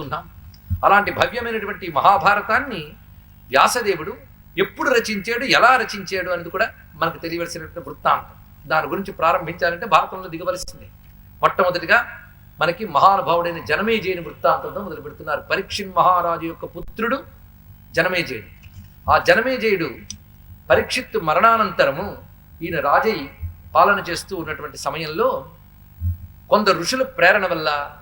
ఉన్నాం అలాంటి భవ్యమైనటువంటి మహాభారతాన్ని వ్యాసదేవుడు ఎప్పుడు రచించాడు ఎలా రచించాడు అనేది కూడా మనకు తెలియవలసినటువంటి వృత్తాంతం. దాని గురించి ప్రారంభించాలంటే భారతంలో దిగవలసిందే. మొట్టమొదటిగా మనకి మహానుభావుడైన జనమేజయుని వృత్తాంతంతో మొదలు పెడుతున్నారు. పరీక్షిన్ మహారాజు యొక్క పుత్రుడు జనమేజయుడు. ఆ జనమేజయుడు పరీక్షిత్తు మరణానంతరము ఈయన రాజయ్య పాలన చేస్తూ ఉన్నటువంటి సమయంలో కొందరు ఋషుల ప్రేరణ వల్ల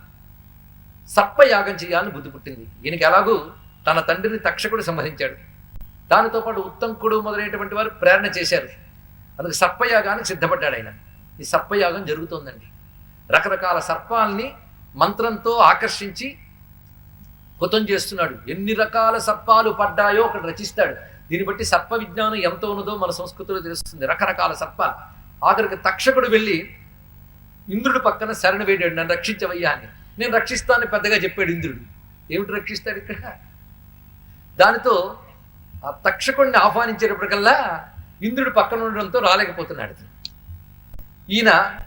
సర్పయాగం చేయాలని బుద్ధి పుట్టింది. ఈయనకి ఎలాగూ తన తండ్రిని తక్షకుడు సంహరించాడు. దానితో పాటు ఉత్తంకుడు మొదలైనటువంటి వారు ప్రేరణ చేశారు. అందుకు సర్పయాగానికి సిద్ధపడ్డాడు ఆయన. ఈ సర్పయాగం జరుగుతోందండి. రకరకాల సర్పాల్ని మంత్రంతో ఆకర్షించి హుతం చేస్తున్నాడు. ఎన్ని రకాల సర్పాలు పడ్డాయో అక్కడ రచిస్తాడు. దీన్ని బట్టి సర్ప విజ్ఞానం ఎంత ఉన్నదో మన సంస్కృతిలో తెలుస్తుంది. రకరకాల సర్పాలు ఆఖరికి తక్షకుడు వెళ్ళి ఇంద్రుడి పక్కన శరణ వేడాడు నన్ను రక్షించవయ్యా అని. నేను రక్షిస్తానని పెద్దగా చెప్పాడు ఇంద్రుడు. ఏమిటి రక్షిస్తాడు ఇక్కడ? దానితో ఆ తక్షకుడిని ఆహ్వానించేటప్పటికల్లా ఇంద్రుడు పక్కన ఉండడంతో రాలేకపోతున్నాడు ఈయన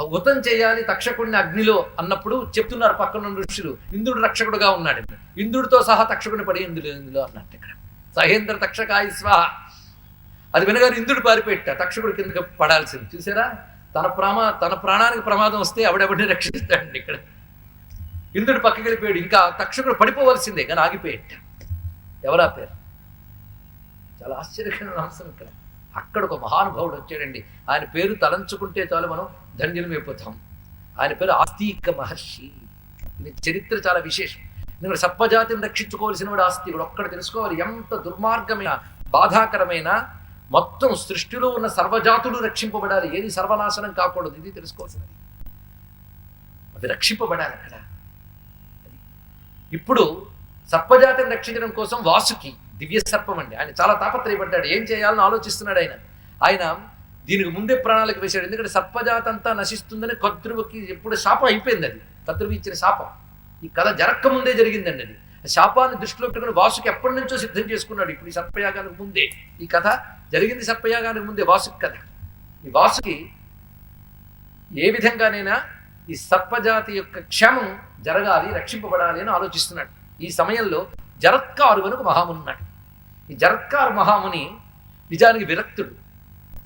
ఉతం చేయాలి తక్షకుడిని అగ్నిలో అన్నప్పుడు చెప్తున్నారు పక్కన ఋషులు ఇంద్రుడు రక్షకుడుగా ఉన్నాడు. ఇంద్రుడితో సహా తక్షకుడిని పడి ఇందులో ఇందులో అన్నట్టు ఇక్కడ. సహేంద్ర తక్షకాయ స్వాహ. అది వినగానే ఇంద్రుడు పారిపెట్ట తక్షకుడి కిందకి పడాల్సింది. చూసారా? తన ప్రామా తన ప్రాణానికి ప్రమాదం వస్తే ఆవిడెవడిని రక్షిస్తాడండి ఇక్కడ? ఇంద్రుడు పక్కకి వెళ్ళిపోయాడు. ఇంకా తక్షకుడు పడిపోవలసిందే కానీ ఆగిపోయేట. ఎవరా పేరు? చాలా ఆశ్చర్యకరమైన అంశం ఇక్కడ. అక్కడ ఒక మహానుభావుడు వచ్చాడండి. ఆయన పేరు తలంచుకుంటే చాలు మనం ధన్యులమైపోతాం ఆయన పేరు ఆస్తిక మహర్షి. చరిత్ర చాలా విశేషం. నేను సర్పజాతిని రక్షించుకోవాల్సిన వాడు ఆస్తికుడు ఒక్కడ తెలుసుకోవాలి. ఎంత దుర్మార్గమైన బాధాకరమైన మొత్తం సృష్టిలో ఉన్న సర్వజాతులు రక్షింపబడాలి. ఏది సర్వనాశనం కాకూడదు. ఇది తెలుసుకోవాల్సినది. అవి రక్షింపబడాలి అక్కడ. ఇప్పుడు సర్పజాతిని రక్షించడం కోసం వాసుకి దివ్య సర్పం అండి. ఆయన చాలా తాపత్రయపడ్డాడు. ఏం చేయాలని ఆలోచిస్తున్నాడు ఆయన? ఆయన దీనికి ముందే ప్రణాళిక వేశాడు. ఎందుకంటే సర్పజాత అంతా నశిస్తుందని కద్రువుకి ఎప్పుడు శాపం అయిపోయింది అది. కద్రువు ఇచ్చిన శాపం. ఈ కథ జరక్క ముందే జరిగిందండి అది. ఆ శాపాన్ని దృష్టిలో పెట్టుకుని వాసుకి ఎప్పటి నుంచో సిద్ధం చేసుకున్నాడు. ఇప్పుడు ఈ సర్పయాగానికి ముందే. ఈ కథ జరిగింది సర్పయాగానికి ముందే వాసుకి కథ. ఈ వాసుకి ఏ విధంగానైనా ఈ సర్పజాతి యొక్క క్షేమం జరగాలి రక్షింపబడాలి అని ఆలోచిస్తున్నాడు. ఈ సమయంలో జరత్కారు అని ఒక మహాముని ఉన్నాడు. ఈ జరత్కారు మహాముని నిజానికి విరక్తుడు.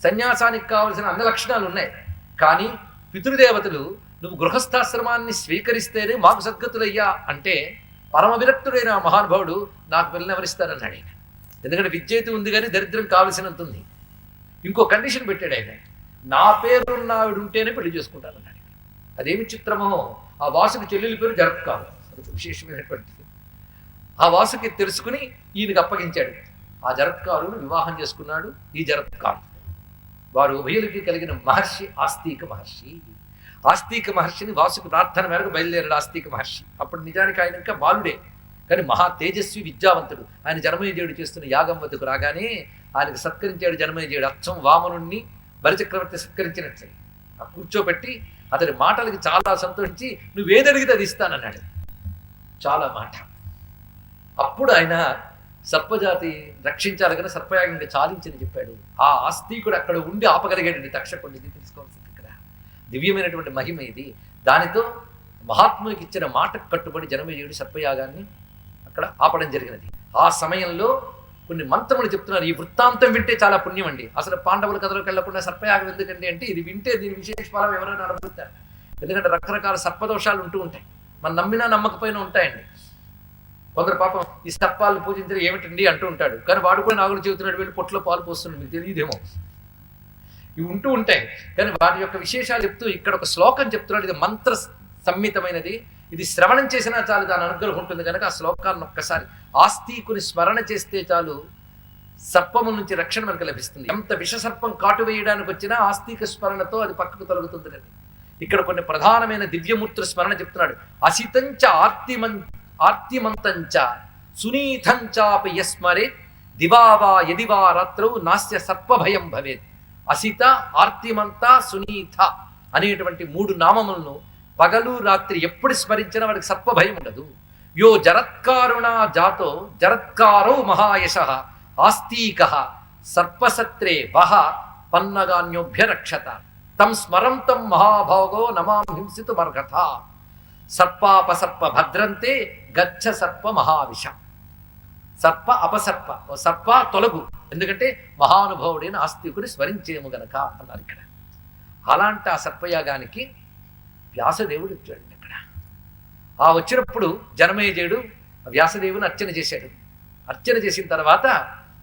సన్యాసానికి కావలసిన అన్ని లక్షణాలు ఉన్నాయి. కానీ పితృదేవతలు నువ్వు గృహస్థాశ్రమాన్ని స్వీకరిస్తేనే మాకు సద్గతులయ్యా అంటే పరమ విరక్తుడైన ఆ మహానుభావుడు నాకు పిల్లలు ఎవరిస్తారన్నాడు ఆయన. ఎందుకంటే విద్యైతి ఉంది కానీ దరిద్రం కావలసినంత ఉంది ఇంకో కండిషన్ పెట్టాడు ఆయన. నా పేరున్న ఆవిడ ఉంటేనే పెళ్ళి చేసుకుంటానన్నాడు అదేమి చిత్రమో? ఆ వాసుకి చెల్లెలి పేరు జరత్కారు అది విశేషమైనటువంటిది. ఆ వాసుకి తెలుసుకుని ఈయనకి అప్పగించాడు. ఆ జరత్కారుని వివాహం చేసుకున్నాడు ఈ జరత్కారు వారు ఉభయులకి కలిగిన మహర్షి ఆస్తిక మహర్షి. ఆస్తిక మహర్షిని వాసుకి ప్రార్థన మేరకు బయలుదేరాడు ఆస్తిక మహర్షి. అప్పుడు నిజానికి ఆయన ఇంకా బాలుడే. కానీ మహా తేజస్వి విద్యావంతుడు. ఆయన జనమేజయుడు చేస్తున్న యాగం వద్దకు రాగానే ఆయనకు సత్కరించాడు జనమేజయుడు అచ్చం వామనుణ్ణి బలిచక్రవర్తి సత్కరించినట్లే. ఆ కూర్చోబెట్టి అతని మాటలకి చాలా సంతోషించి నువ్వేదడిగితే అది ఇస్తానన్నాడు. చాలా మాట. అప్పుడు ఆయన సర్పజాతి రక్షించాలి కానీ సర్పయాగంగా చాలించని చెప్పాడు. ఆ ఆస్తికుడు అక్కడ ఉండి ఆపగలిగాడండి తక్షకుడిని ఇది తెలుసుకోవాల్సింది ఇక్కడ. దివ్యమైనటువంటి మహిమ ఇది. దానితో మహాత్మునికి ఇచ్చిన మాటకు కట్టుబడి జనమేయుడు సర్పయాగాన్ని అక్కడ ఆపడం జరిగినది. ఆ సమయంలో కొన్ని మంత్రములు చెప్తున్నారు. ఈ వృత్తాంతం వింటే చాలా పుణ్యం అండి. అసలు పాండవుల కథలోకి వెళ్ళకుండా సర్పయాగం ఎందుకండి అంటే ఇది వింటే దీని విశేష ఫలం ఎవరైనా అనుభవిస్తారు. ఎందుకంటే రకరకాల సర్పదోషాలు ఉంటూ ఉంటాయి. మనం నమ్మినా నమ్మకపోయినా ఉంటాయండి. కొందరు పాపం ఈ సర్పాలను పూజించడం ఏమిటండి అంటూ ఉంటాడు. కానీ వాడు కూడా నాగులు చెబుతున్నాడు వెళ్ళి పొట్లో పాలు పోస్తున్నాడు మీకు తెలియదేమో. ఇవి ఉంటూ ఉంటాయి. కానీ వాటి యొక్క విశేషాలు చెప్తూ ఇక్కడ ఒక శ్లోకం చెప్తున్నాడు. ఇది మంత్ర సమ్మితమైనది. ఇది శ్రవణం చేసినా చాలు దాని అనుగ్రహం ఉంటుంది కనుక ఆ శ్లోకాన్ని ఒక్కసారి ఆస్తికుని స్మరణ చేస్తే చాలు సర్పము నుంచి రక్షణ మనకు లభిస్తుంది. ఎంత విషసర్పం కాటు వేయడానికి వచ్చినా ఆస్తిక స్మరణతో అది పక్కకు తొలగుతుంది రండి. ఇక్కడ కొన్ని ప్రధానమైన దివ్యమూర్తుల స్మరణ చెప్తున్నాడు. అసితంచ ఆర్తిమం ఆర్తిమంతంచ సునీతంచాపి యస్మరే దివావా యదివా రాత్రౌ నాస్య సర్పభయం భవేత్. అసిత ఆర్తిమంత సునీత అనేటువంటి మూడు నామములను పగలు రాత్రి ఎప్పుడు స్మరించినా వాడికి సర్పభయం ఉండదు. యో జరత్కారుణ జాతో జరత్కారో మహాయశ ఆస్తిక సర్పసత్రే వహ పన్నగాన్యోభ్య రక్షత. తం స్మరం తం మహాభాగో నమాం సర్పాప సర్ప భద్రంతే గచ్చ సర్ప మహావిష. సర్ప అపసర్ప సర్ప తొలగు. ఎందుకంటే మహానుభావుడైన ఆస్తికుని స్మరించేము గనక అన్నారు ఇక్కడ. అలాంటి ఆ సర్పయాగానికి వ్యాసదేవుడు వచ్చాడు ఇక్కడ ఆ వచ్చినప్పుడు జనమేజయుడు వ్యాసదేవుని అర్చన చేశాడు. అర్చన చేసిన తర్వాత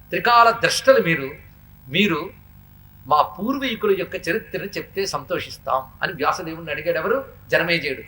త్రికాల ద్రష్టలు మీరు మీరు మా పూర్వీకుల యొక్క చరిత్రను చెప్తే సంతోషిస్తాం అని వ్యాసదేవుని అడిగాడు ఎవరు? జనమేజయుడు.